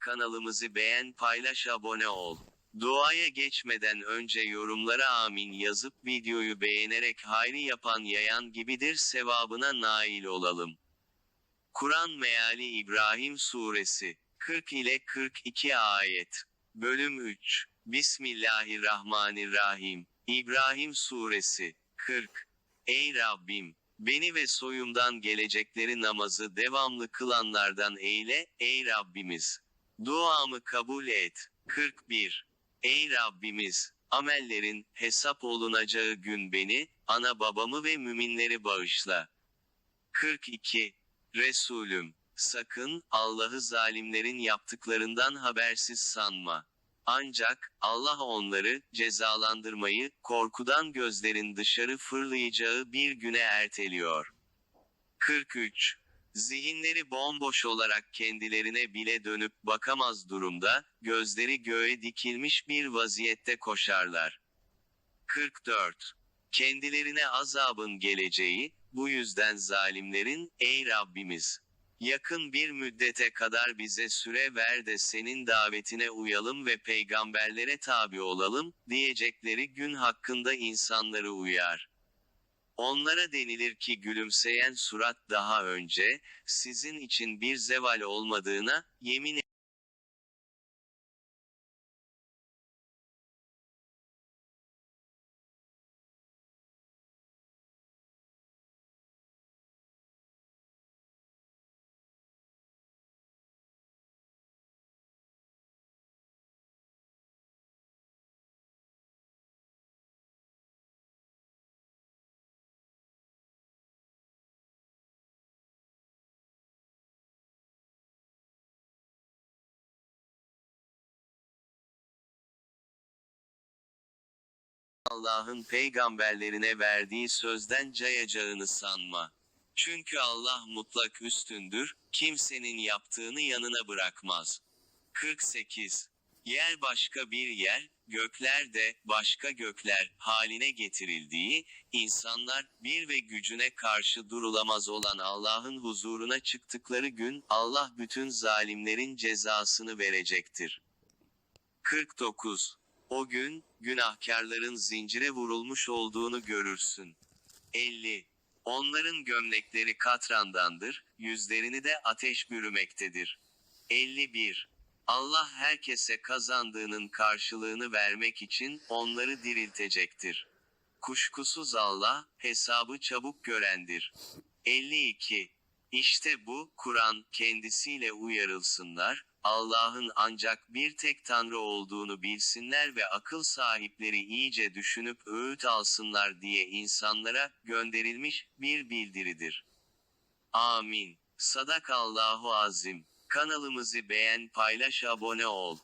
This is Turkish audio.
Kanalımızı beğen paylaş abone ol. Duaya geçmeden önce yorumlara amin yazıp videoyu beğenerek hayri yapan yayan gibidir sevabına nail olalım. Kur'an Meali İbrahim Suresi 40 ile 42 ayet. Bölüm 3. Bismillahirrahmanirrahim. İbrahim Suresi 40. Ey Rabbim! Beni ve soyumdan gelecekleri namazı devamlı kılanlardan eyle, ey Rabbimiz! Duamı kabul et. 41. Ey Rabbimiz! Amellerin, hesap olunacağı gün beni, ana babamı ve müminleri bağışla. 42. Resulüm, sakın, Allah'ı zalimlerin yaptıklarından habersiz sanma. Ancak, Allah onları, cezalandırmayı, korkudan gözlerin dışarı fırlayacağı bir güne erteliyor. 43. Zihinleri bomboş olarak kendilerine bile dönüp bakamaz durumda, gözleri göğe dikilmiş bir vaziyette koşarlar. 44. Kendilerine azabın geleceği, bu yüzden zalimlerin, ey Rabbimiz! Yakın bir müddete kadar bize süre ver de senin davetine uyalım ve peygamberlere tabi olalım, diyecekleri gün hakkında insanları uyar. Onlara denilir ki gülümseyen surat daha önce, sizin için bir zeval olmadığına, yemin Allah'ın peygamberlerine verdiği sözden cayacağını sanma. Çünkü Allah mutlak üstündür, kimsenin yaptığını yanına bırakmaz. 48. Yer başka bir yer, gökler de başka gökler haline getirildiği, insanlar bir ve gücüne karşı durulamaz olan Allah'ın huzuruna çıktıkları gün Allah bütün zalimlerin cezasını verecektir. 49. O gün, günahkarların zincire vurulmuş olduğunu görürsün. 50. Onların gömlekleri katrandandır, yüzlerini de ateş bürümektedir. 51. Allah herkese kazandığının karşılığını vermek için onları diriltecektir. Kuşkusuz Allah, hesabı çabuk görendir. 52. İşte bu, Kur'an, kendisiyle uyarılsınlar, Allah'ın ancak bir tek Tanrı olduğunu bilsinler ve akıl sahipleri iyice düşünüp öğüt alsınlar diye insanlara gönderilmiş bir bildiridir. Amin. Sadakallahu azim. Kanalımızı beğen, paylaş, abone ol.